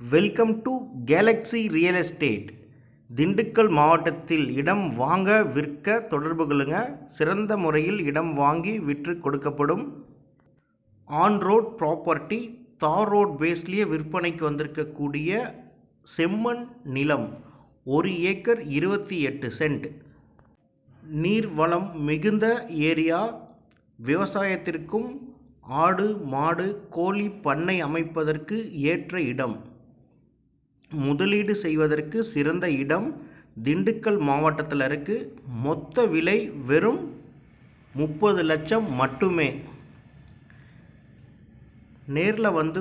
Welcome to galaxy real estate Dindigul மாவட்டத்தில் இடம் வாங்க விற்க தொடர்பு கொள்ளுங்க சிறந்த முறையில் இடம் வாங்கி விற்று கொடுக்கப்படும் on road property tar road பேஸ்லேயே விற்பனைக்கு வந்திருக்கக்கூடிய செம்மண் நிலம் ஒரு ஏக்கர் இருபத்தி எட்டு சென்ட். நீர்வளம் மிகுந்த ஏரியா விவசாயத்திற்கும் ஆடு மாடு கோழி பண்ணை அமைப்பதற்கு ஏற்ற இடம். முதலீடு செய்வதற்கு சிறந்த இடம் திண்டுக்கல் மாவட்டத்தில் இருக்குது மொத்த விலை வெறும் முப்பது லட்சம் மட்டுமே. நேரில் வந்து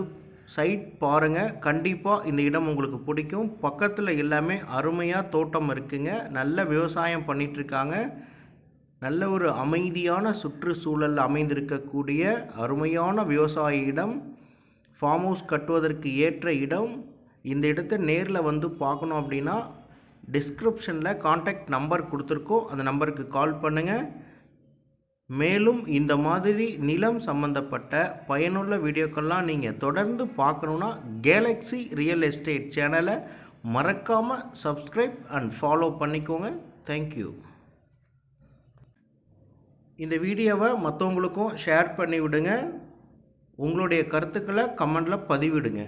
சைட் பாருங்கள் கண்டிப்பாக இந்த இடம் உங்களுக்கு பிடிக்கும். பக்கத்தில் எல்லாமே அருமையாக தோட்டம் இருக்குங்க. நல்ல விவசாயம் பண்ணிகிட்ருக்காங்க நல்ல ஒரு அமைதியான சுற்றுச்சூழல் அமைந்திருக்கக்கூடிய அருமையான விவசாய இடம். ஃபார்ம் ஹவுஸ் கட்டுவதற்கு ஏற்ற இடம். இந்த இடத்த நேரில் வந்து பார்க்கணும் அப்படின்னா டிஸ்கிரிப்ஷனில் காண்டாக்ட் நம்பர் கொடுத்துருக்கோம். அந்த நம்பருக்கு கால் பண்ணுங்கள் மேலும் இந்த மாதிரி நிலம் சம்பந்தப்பட்ட பயனுள்ள வீடியோக்கள்லாம் நீங்கள் தொடர்ந்து பார்க்கணுன்னா கேலக்ஸி ரியல் எஸ்டேட் சேனலை மறக்காமல் சப்ஸ்கிரைப் அண்ட் ஃபாலோ பண்ணிக்கோங்க. தேங்க்யூ இந்த வீடியோவை மற்றவங்களுக்கும் ஷேர் பண்ணி விடுங்க உங்களுடைய கருத்துக்களை கமெண்டில் பதிவிடுங்க.